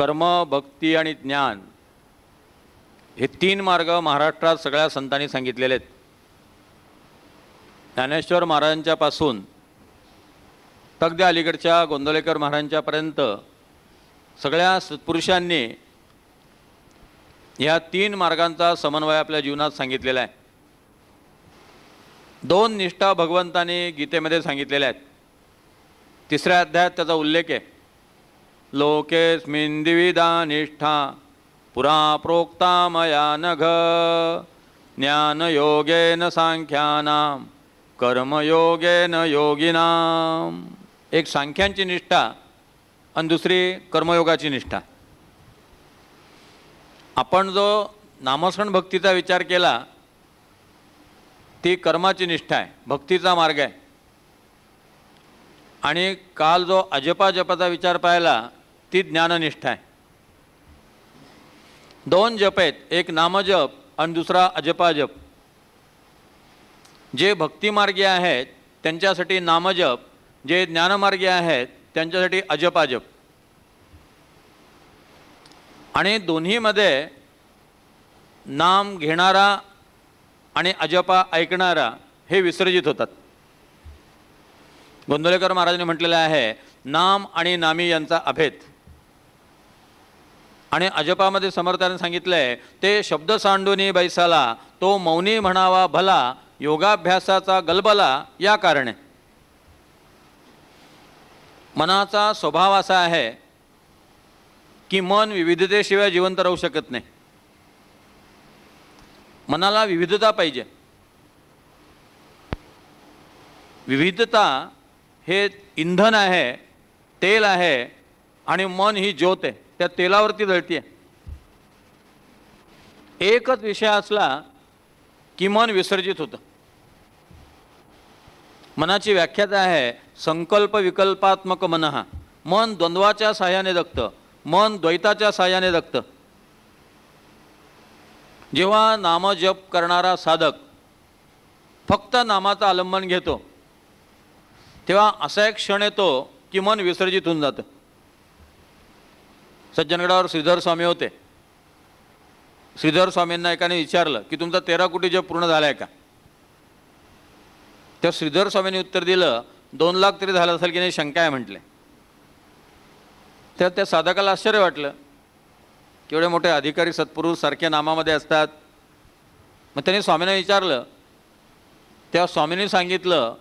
कर्म भक्ती आणि ज्ञान हे तीन मार्ग महाराष्ट्रात सगळ्या संतांनी सांगितलेले आहेत. ज्ञानेश्वर महाराजांच्यापासून पासून अलीकडच्या गोंदवलेकर महाराजांच्यापर्यंत सगळ्या सत्पुरुषांनी या तीन मार्गांचा समन्वय आपल्या जीवनात सांगितलेला आहे. दोन निष्ठा भगवंताने गीतेमध्ये सांगितलेल्या आहेत. तिसऱ्या अध्यायात त्याचा उल्लेख आहे. लोकेस्मिन द्विविधा निष्ठा पुरा प्रोक्ता मया नघ। ज्ञानयोगेन सांख्यानाम कर्मयोगेन योगिनाम। एक सांख्यांची निष्ठा आणि दुसरी कर्मयोगाची निष्ठा। आपण जो नामस्मरण भक्तीचा विचार केला ती कर्माची निष्ठा आहे भक्तीचा मार्ग आहे. आणि काल जो अजपा जपाचा विचार पाहिला ती ज्ञाननिष्ठा आहे. दोन जप आहेत. एक नामजप आणि दुसरा अजपाजप. जे भक्तिमार्गी आहेत त्यांच्यासाठी नामजप. जे ज्ञानमार्गी आहेत त्यांच्यासाठी अजपाजप. आणि दोन्हीमध्ये नाम घेणारा आणि अजपा ऐकणारा हे विसर्जित होतात. गोंदवलेकर महाराजांनी म्हटलेलं आहे नाम आणि नामी यांचा अभेद. आणि अजपामध्ये समर्थाने सांगितलं आहे ते शब्द सांडूनी बैसाला तो मौनी म्हणावा भला योगाभ्यासाचा गलबला या कारणे. मनाचा स्वभाव असा आहे की मन विविधतेशिवाय जिवंत राहू शकत नाही. मनाला विविधता पाहिजे. विविधता हे इंधन आहे तेल आहे आणि मन ही ज्योत आहे. त्या तेलावरती जळते एकच विषय असला की मन विसर्जित होतं. मनाची व्याख्यात आहे संकल्प विकल्पात्मक मन. हा मन द्वंद्वाच्या साह्याने जगतं मन द्वैताच्या साह्याने जगतं. जेव्हा नामजप करणारा साधक फक्त नामाचं आलंबन घेतो तेव्हा असा एक क्षण येतो की मन विसर्जित होऊन जातं. सज्जनगडावर श्रीधर स्वामी होते. श्रीधर स्वामींना एकाने विचारलं की तुमचा तेरा कोटी जप पूर्ण झाला आहे का? त्या श्रीधर स्वामींनी उत्तर दिलं दोन लाख तरी झालं असेल की नाही शंका आहे म्हटले. तर त्या साधकाला आश्चर्य वाटलं केवढे मोठे अधिकारी सत्पुरुष सारख्या नामामध्ये असतात. मग त्यांनी स्वामींना विचारलं त्या स्वामींनी सांगितलं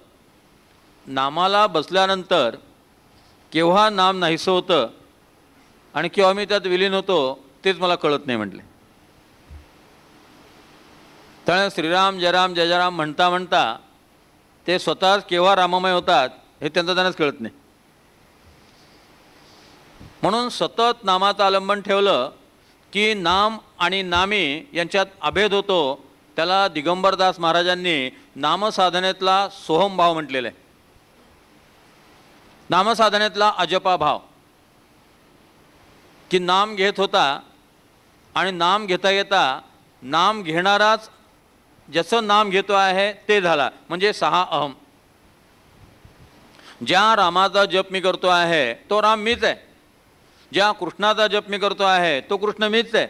नामाला बसल्यानंतर केव्हा नाम नाहीसं होतं आणि किंवा मी त्यात विलीन होतो तेच मला कळत नाही म्हटले. त्यामुळे श्रीराम जयराम जय जयराम म्हणता म्हणता ते स्वतःच केव्हा राममय होतात हे त्यांचं त्यांनाच कळत नाही. म्हणून सतत नामाचं आलंबन ठेवलं की नाम आणि नामी यांच्यात अभेद होतो त्याला दिगंबरदास महाराजांनी नामसाधनेतला सोहम भाव म्हटलेला. आहे नामसाधनेतला अजपा भाव. की नाम घेत होता आणि नाम घेता घेता नाम घेणाराच ज्याचं नाम घेतो आहे ते झाला. म्हणजे सहा अहम. ज्या रामाचा जप मी करतो आहे तो राम मीच आहे. ज्या कृष्णाचा जप मी करतो आहे तो कृष्ण मीच आहे.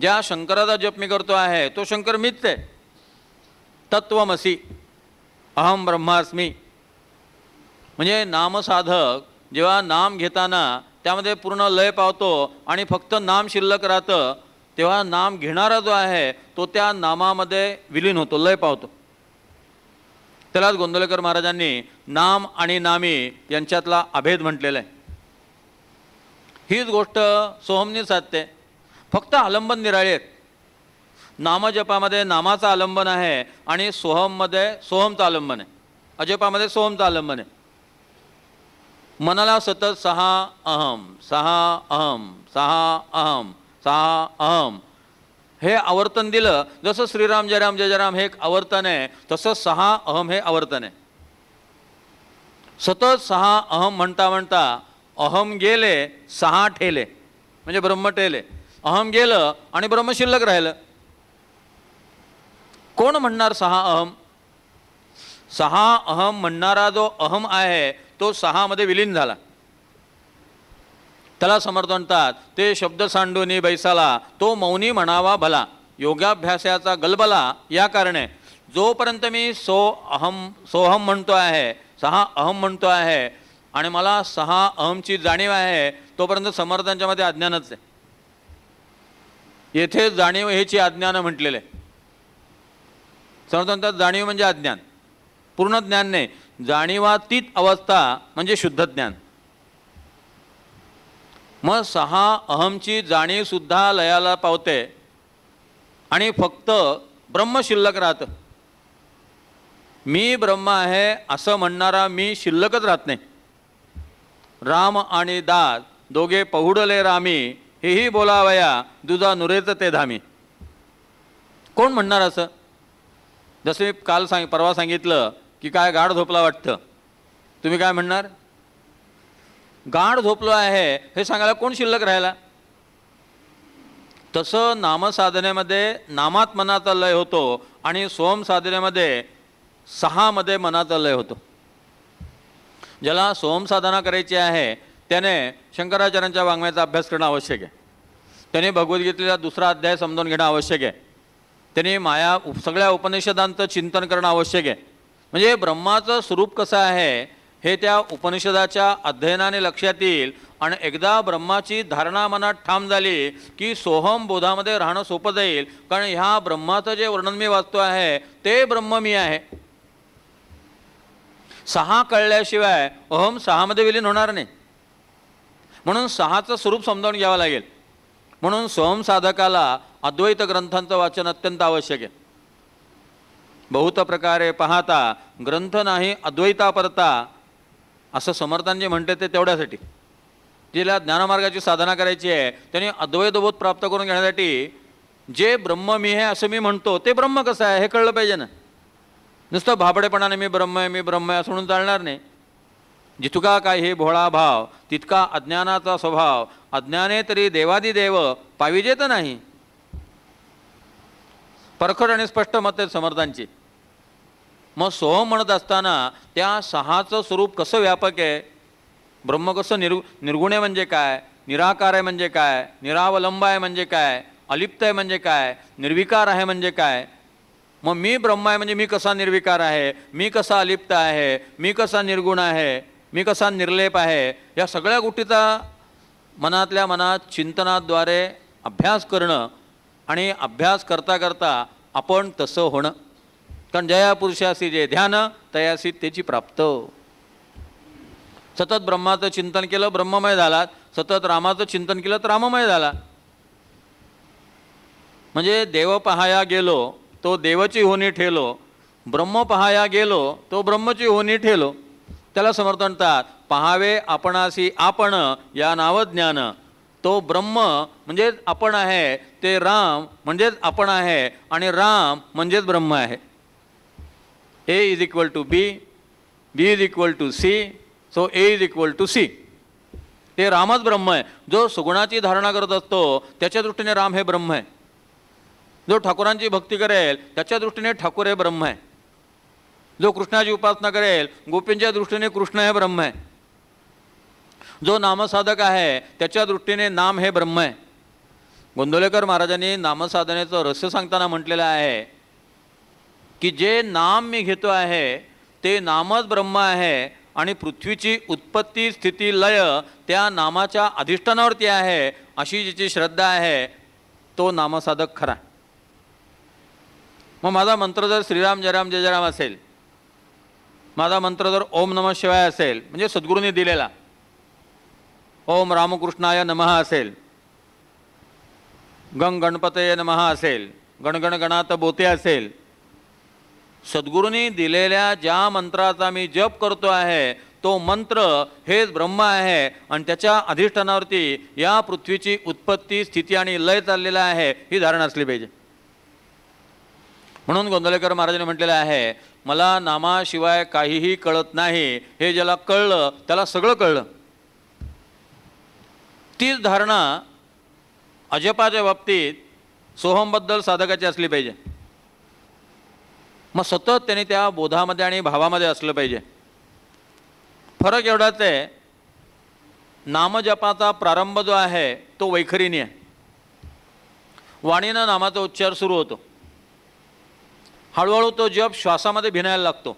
ज्या शंकराचा जप मी करतो आहे तो शंकर मीच आहे. तत्वमसी अहम ब्रह्मास्मी. म्हणजे नामसाधक जेव्हा नाम घेताना त्यामध्ये पूर्ण लय पावतो आणि फक्त नाम शिल्लक राहतं तेव्हा नाम घेणारा जो आहे तो त्या नामामध्ये विलीन होतो लय पावतो. त्यालाच गोंदवलेकर महाराजांनी नाम आणि नामी यांच्यातला अभेद म्हटलेला आहे. हीच गोष्ट सोहमनी साधते. फक्त आलंबन निराळे आहेत. नामजपामध्ये नामाचं आलंबन आहे आणि सोहममध्ये सोहमचं आलंबन आहे. अजपामध्ये सोहमचं आलंबन आहे. मनाला सतत सहा अहम सहा अहम सहा अहम सहा अहम. हे आवर्तन दिलं जसं श्रीराम जयराम जय जयराम हे एक आवर्तन आहे तसं सहा अहम हे आवर्तन आहे. सतत सहा अहम म्हणता म्हणता अहम गेले सहा ठेले. म्हणजे ब्रह्म ठेले. अहम गेलं आणि ब्रह्म शिल्लक राहिलं. कोण म्हणणार सहा अहम? सहा अहम म्हणणारा जो अहम आहे तो सहामध्ये विलीन झाला. त्याला समर्थ म्हणतात ते शब्द सांडूनी बैसाला तो मौनी म्हणावा भला. योगाभ्यासाचा गलबला या कारणे. जोपर्यंत मी सो अहम सोहम म्हणतो आहे सहा अहम म्हणतो आहे आणि मला सहा अहमची जाणीव आहे तोपर्यंत समर्थांच्यामध्ये अज्ञानच आहे. येथे जाणीव हेची अज्ञानं म्हटलेले आहे. समर्थ म्हणतात जाणीव म्हणजे अज्ञान. पूर्ण ज्ञान नाही. जाणीवातीत अवस्था म्हणजे शुद्ध ज्ञान. मग सहा अहमची जाणीव सुद्धा लयाला पावते आणि फक्त ब्रह्म शिल्लक राहतं. मी ब्रह्म आहे असं म्हणणारा मी शिल्लकच राहत नाही. राम आणि दास दोघे पहुडले रामी हेही बोलावया दुजा नुरेच ते धामी. कोण म्हणणार असं? जसं मी काल सांग परवा सांगितलं की काय गाढ झोपला वाटतं? तुम्ही काय म्हणणार? गाढ झोपलो आहे हे सांगायला कोण शिल्लक राहिला? तसं नामसाधनेमध्ये नामात मनाचा लय होतो आणि सोम साधनेमध्ये सहामध्ये मनाचा लय होतो. ज्याला सोम साधना करायची आहे त्याने शंकराचार्यांच्या वाङ्मयाचा अभ्यास करणं आवश्यक आहे. त्याने भगवद्गीतेचा दुसरा अध्याय समजून घेणं आवश्यक आहे. त्याने माया उप सगळ्या उपनिषदांचं चिंतन करणं आवश्यक आहे. म्हणजे ब्रह्माचं स्वरूप कसं आहे हे त्या उपनिषदाच्या अध्ययनाने लक्षात येईल. आणि एकदा ब्रह्माची धारणा मनात ठाम झाली की सोहम बोधामध्ये राहणं सोपं जाईल. कारण ह्या ब्रह्माचं जे वर्णन मी वाचतो आहे ते ब्रह्म मी आहे. सहा कळल्याशिवाय अहम सहामध्ये विलीन होणार नाही. म्हणून सहाचं स्वरूप समजावून घ्यावं लागेल. म्हणून सोहम साधकाला अद्वैत ग्रंथांचं वाचन अत्यंत आवश्यक आहे. बहुत प्रकारे पाहता ग्रंथ नाही अद्वैता परता असं समर्थांनी म्हणते ते तेवढ्यासाठी. जिला ज्ञानमार्गाची साधना करायची आहे त्यांनी अद्वैतबोध प्राप्त करून घेण्यासाठी जे ब्रह्म मी आहे असं मी म्हणतो ते ब्रह्म कसं आहे हे कळलं पाहिजे ना? नुसतं भाबडेपणाने मी ब्रह्म आहे मी ब्रह्म आहे असं म्हणून चालणार नाही. जितका काय हे भोळा भाव तितका अज्ञानाचा स्वभाव अज्ञाने तरी देवादिदेव पाविजेत नाही. परखड आणि स्पष्ट मत आहेत समर्थांची. मग सोह म्हणत असताना त्या सहाचं स्वरूप कसं व्यापक आहे? ब्रह्म कसं निर निर्गुण आहे म्हणजे काय? निराकार आहे म्हणजे काय? निरावलंब आहे म्हणजे काय? अलिप्त आहे म्हणजे काय? निर्विकार आहे म्हणजे काय? मग मी ब्रह्म आहे म्हणजे मी कसा निर्विकार आहे? मी कसा अलिप्त आहे? मी कसा निर्गुण आहे? मी कसा निर्लेप आहे? या सगळ्या गोष्टीचा मनातल्या मनात चिंतनाद्वारे अभ्यास करणं आणि अभ्यास करता करता आपण तसं होणं. कारण जया पुरुषासी जे ध्यान तयासी त्याची प्राप्त. सतत ब्रह्माचं चिंतन केलं ब्रह्ममय झालात सतत रामाचं चिंतन केलं तर राममय झाला. म्हणजे देव पहाया गेलो तो देवाची होणी ठेलो. ब्रह्म पहाया गेलो तो ब्रह्मची होणी ठेलो. त्याला समर्थ म्हणतात पहावे आपणासी आपण या नावज्ञान. तो ब्रह्म म्हणजेच आपण आहे ते राम म्हणजेच आपण आहे आणि राम म्हणजेच ब्रह्म आहे. A is equal to B B is equal to C so A is equal to C ते रामच ब्रह्म आहे. जो सुगुणाची धारणा करत असतो त्याच्या दृष्टीने राम हे ब्रह्म आहे. जो ठाकूरांची भक्ती करेल त्याच्या दृष्टीने ठाकूर हे ब्रह्म आहे. जो कृष्णाची उपासना करेल गोपींच्या दृष्टीने कृष्ण हे ब्रह्म आहे. जो नामसाधक आहे त्याच्या दृष्टीने नाम हे ब्रह्म आहे. गोंदोलेकर महाराजांनी नामसाधनेचं रहस्य सांगताना म्हटलेलं आहे की जे नाम मी घेतो आहे ते नामच ब्रह्म आहे आणि पृथ्वीची उत्पत्ती स्थिती लय त्या नामाच्या अधिष्ठानावरती आहे अशी जिची श्रद्धा आहे तो नामसाधक खरा. मग माझा मंत्र जर श्रीराम जयराम जय जयराम असेल माझा मंत्र जर ओम नमः शिवाय असेल म्हणजे सद्गुरूंनी दिलेला ओम रामकृष्णाय नमः असेल गण गणपतय नमः असेल गणगण गणात बोते असेल सद्गुरूंनी दिलेल्या ज्या मंत्राचा मी जप करतो आहे तो मंत्र हेच ब्रह्म आहे आणि त्याच्या अधिष्ठानावरती या पृथ्वीची उत्पत्ती स्थिती आणि लय चाललेला आहे ही धारणा असली पाहिजे. म्हणून गोंदवलेकर महाराजांनी म्हटलेलं आहे मला नामाशिवाय काहीही कळत नाही हे ज्याला कळलं त्याला सगळं कळलं. तीच धारणा अजपाच्या बाबतीत सोहमबद्दल साधकाची असली पाहिजे. मग सतत त्याने त्या बोधामध्ये आणि भावामध्ये असलं पाहिजे. फरक एवढाच आहे नामजपाचा प्रारंभ जो आहे तो वैखरीने आहे. वाणीनं नामाचा उच्चार सुरू होतो. हळूहळू तो जप श्वासामध्ये भिनायला लागतो.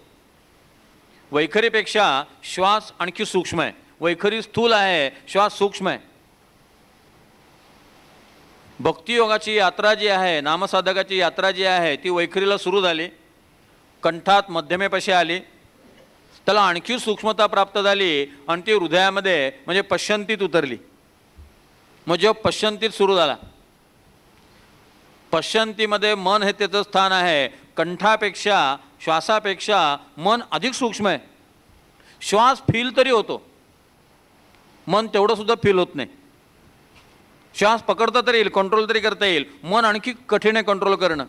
वैखरीपेक्षा श्वास आणखी सूक्ष्म आहे. वैखरी स्थूल आहे श्वास सूक्ष्म आहे. भक्तियोगाची यात्रा जी आहे नामसाधकाची यात्रा जी आहे ती वैखरीला सुरू झाली. कंठात मध्यमेपाशी आली. त्याला आणखी सूक्ष्मता प्राप्त झाली आणि ती हृदयामध्ये म्हणजे पश्चंतीत उतरली. मग जेव्हा पश्चंतीत सुरू झाला. पश्चंतीमध्ये मन हे त्याचं स्थान आहे. कंठापेक्षा श्वासापेक्षा मन अधिक सूक्ष्म आहे. श्वास फील तरी होतो. मन तेवढंसुद्धा फील होत नाही. श्वास पकडता तरी येईल कंट्रोल तरी करता येईल. मन आणखी कठीण आहे कंट्रोल करणं.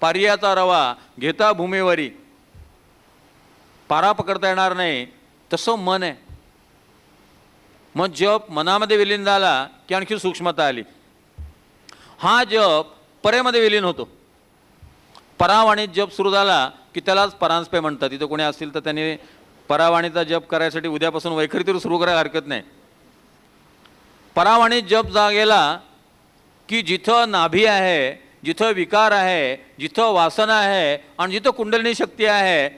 पारियाचा रवा घेता भूमीवरी. पारा पकडता येणार नाही तसं मन आहे. मग जप मनामध्ये विलीन झाला की आणखी सूक्ष्मता आली. हा जप परेमध्ये विलीन होतो. परावाणीत जप सुरू झाला की त्यालाच परांजपे म्हणतात. तिथं कोणी असतील तर त्यांनी परावाणीचा जप करायसाठी उद्यापासून वैखरीतून सुरू करायला हरकत नाही. परावाणीत जप जा गेला की जिथं नाभी आहे जिथं विकार आहे जिथं वासना आहे आणि जिथं कुंडलिनी शक्ती आहे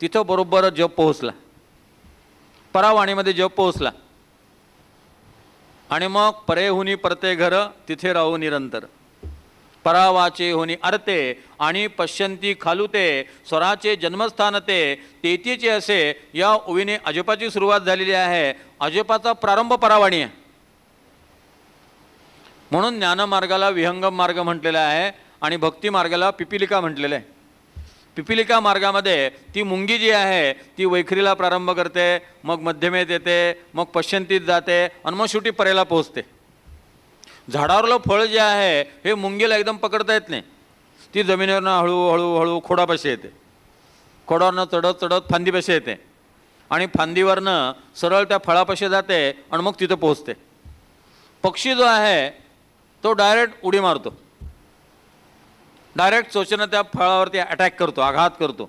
तिथं बरोबर जप पोहोचला. परावाणीमध्ये जप पोहोचला. आणि मग परे हुनी परते घर तिथे राहू निरंतर. परावाचे होनी अर्ते आणि पश्यंती खालुते स्वराचे जन्मस्थान ते तेतीचे असे या ओवीने अजपाची सुरुवात झालेली आहे. अजपाचा प्रारंभ परावाणी आहे. म्हणून ज्ञानमार्गाला विहंगम मार्ग म्हटलेला आहे आणि भक्ती मार्गाला पिपिलिका म्हटलेलं आहे. पिपिलिका मार्गामध्ये ती मुंगी जी आहे ती वैखरीला प्रारंभ करते मग मध्यमेत येते मग पश्चंतीत जाते आणि मग शेवटी परेला पोहोचते. झाडावरलं फळ जे आहे हे मुंगीला एकदम पकडता येत नाही. ती जमिनीवरनं हळूहळू हळू खोडापाशी येते. खोडावरनं चढत चढत फांदीपाशी येते. आणि फांदीवरनं सरळ त्या फळापाशी जाते आणि मग तिथं पोहोचते. पक्षी जो आहे तो डायरेक्ट उडी मारतो. डायरेक्ट चोचनं त्या फळावरती अटॅक करतो आघात करतो.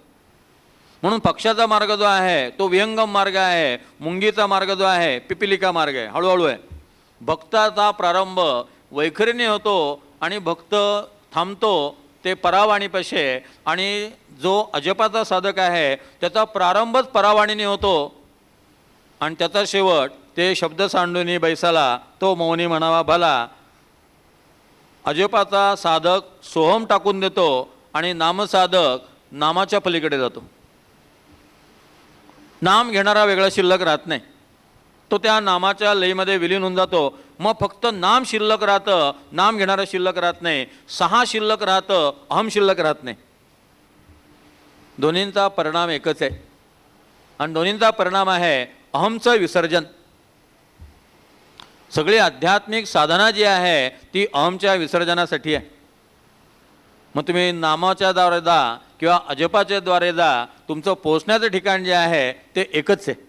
म्हणून पक्षाचा मार्ग जो आहे तो विहंगम मार्ग आहे मुंगीचा मार्ग जो आहे पिपिलिका मार्ग आहे हळूहळू आहे. भक्ताचा प्रारंभ वैखरीने होतो आणि भक्त थांबतो ते परावाणीपाशी आणि जो अजपाचा साधक आहे त्याचा प्रारंभच परावाणीने होतो. आणि त्याचा शेवट ते शब्द सांडूनी बैसाला तो मौनी म्हणावा भला अजपाचा साधक सोहम टाकून देतो आणि नामसाधक नामाच्या पलीकडे जातो. नाम घेणारा वेगळा शिल्लक राहत नाही. तो त्या नामाच्या लईमध्ये विलीन होऊन जातो. मग फक्त नाम शिल्लक राहतं नाम घेणारं शिल्लक राहत नाही. सहा शिल्लक राहतं अहम शिल्लक राहत नाही. दोन्हींचा परिणाम एकच आहे. आणि दोन्हींचा परिणाम आहे अहमचं विसर्जन. सगळी आध्यात्मिक साधना जी आहे ती अहमच्या विसर्जनासाठी आहे. मग तुम्ही नामाच्या द्वारे जा किंवा अजपाच्या द्वारे जा तुमचं पोचण्याचं ठिकाण जे आहे ते एकच आहे.